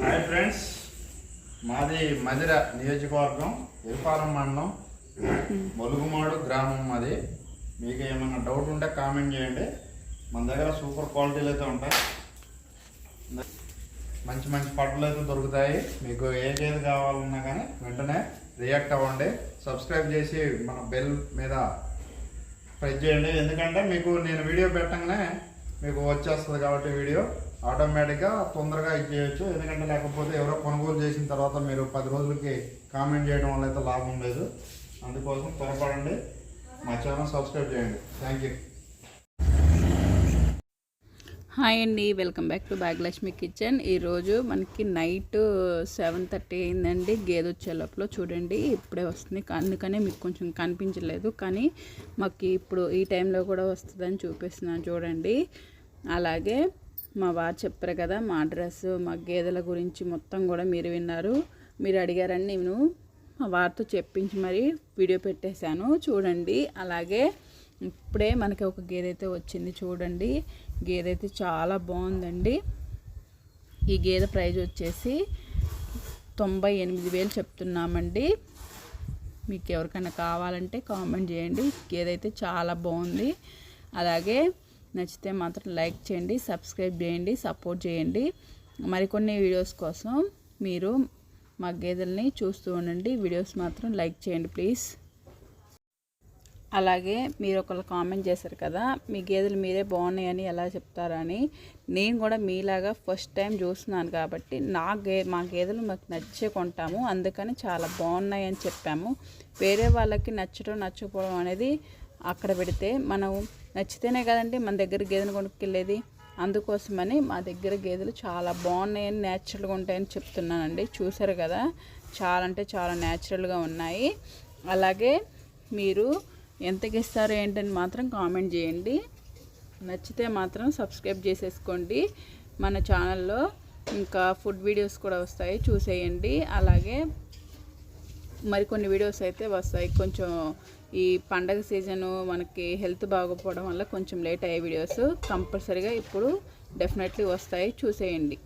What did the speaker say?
Hi friends. మాది మదిర నియోజకవర్గం ఇరుపాలెం మండలం. మొలుగుమాడు గ్రామం మాది. మీకు ఏమైనా డౌట్ ఉంటే కామెంట్ చేయండి. మన దగ్గర సూపర్ క్వాలిటీలు అయితే ఉంటాయి. మంచి మంచి పట్టులు అయితే దొరుకుతాయి. మీకు ఏ కావాలన్నా కానీ వెంటనే రియాక్ట్ అవ్వండి. సబ్స్క్రైబ్ చేసి మన బెల్ మీద ప్రెస్ చేయండి. ఎందుకంటే మీకు నేను వీడియో పెట్టగానే మీకు వచ్చేస్తుంది కాబట్టి వీడియో. ఆటోమేటిక్గా తొందరగా ఇచ్చేయచ్చు. ఎందుకంటే లేకపోతే ఎవరో కొనుగోలు చేసిన తర్వాత మీరు పది రోజులకి కామెంట్ చేయడం వల్ల అయితే లాభం లేదు. అందుకోసం త్వరపడండి. మా ఛానల్ సబ్స్క్రైబ్ చేయండి. థ్యాంక్ యూ హాయ్ అండి welcome back to Bhagyalakshmi kitchen. ఈరోజు మనకి నైట్ సెవెన్ థర్టీ అయిందండి. గేదె వచ్చే లోపల చూడండి ఇప్పుడే వస్తుంది. అందుకనే మీకు కొంచెం కనిపించలేదు. కానీ మాకు ఇప్పుడు ఈ టైంలో కూడా వస్తుందని చూపిస్తున్నాను చూడండి. అలాగే మా వారు చెప్పారు కదా మా అడ్రస్ మా గేదెల గురించి మొత్తం కూడా మీరు విన్నారు. మీరు అడిగారని నేను మా వారితో చెప్పించి మరి వీడియో పెట్టేశాను. చూడండి అలాగే ఇప్పుడే మనకి ఒక గేదె అయితే వచ్చింది చూడండి. గేదె అయితే చాలా బాగుందండి. ఈ గేదె ప్రైజ్ వచ్చేసి తొంభై ఎనిమిది వేలు చెప్తున్నామండి. మీకు ఎవరికైనా కావాలంటే కామెంట్ చేయండి. గేదె అయితే చాలా బాగుంది. అలాగే నచ్చితే మాత్రం లైక్ చేయండి సబ్స్క్రైబ్ చేయండి సపోర్ట్ చేయండి. మరికొన్ని వీడియోస్ కోసం మీరు మా గేదెల్ని చూస్తూ ఉండండి. వీడియోస్ మాత్రం లైక్ చేయండి ప్లీజ్. అలాగే మీరు ఒకళ్ళు కామెంట్ చేశారు కదా మీ గేదెలు మీరే బాగున్నాయని ఎలా చెప్తారని. నేను కూడా మీలాగా ఫస్ట్ టైం చూస్తున్నాను కాబట్టి నా గే మా గేదెలు మాకు నచ్చే కొంటాము అందుకని చాలా బాగున్నాయి అని చెప్పాము. వేరే వాళ్ళకి నచ్చడం నచ్చకపోవడం అనేది అక్కడ పెడితే మనం నచ్చితేనే కదండి మన దగ్గర గేదెను కొనుక్కెళ్ళేది. అందుకోసమని మా దగ్గర గేదెలు చాలా బాగున్నాయని న్యాచురల్గా ఉంటాయని చెప్తున్నానండి. చూసారు కదా చాలా అంటే చాలా న్యాచురల్గా ఉన్నాయి. అలాగే మీరు ఎంతకి ఇస్తారు ఏంటని మాత్రం కామెంట్ చేయండి. నచ్చితే మాత్రం సబ్స్క్రైబ్ చేసేసుకోండి. మన ఛానల్లో ఇంకా ఫుడ్ వీడియోస్ కూడా వస్తాయి చూసేయండి. అలాగే మరికొన్ని వీడియోస్ అయితే వస్తాయి. కొంచెం ఈ పండగ సీజను మనకి హెల్త్ బాగోపోవడం వల్ల కొంచెం లేట్ అయ్యే వీడియోస్ కంపల్సరీగా ఇప్పుడు డెఫినెట్లీ వస్తాయి. చూసేయండి.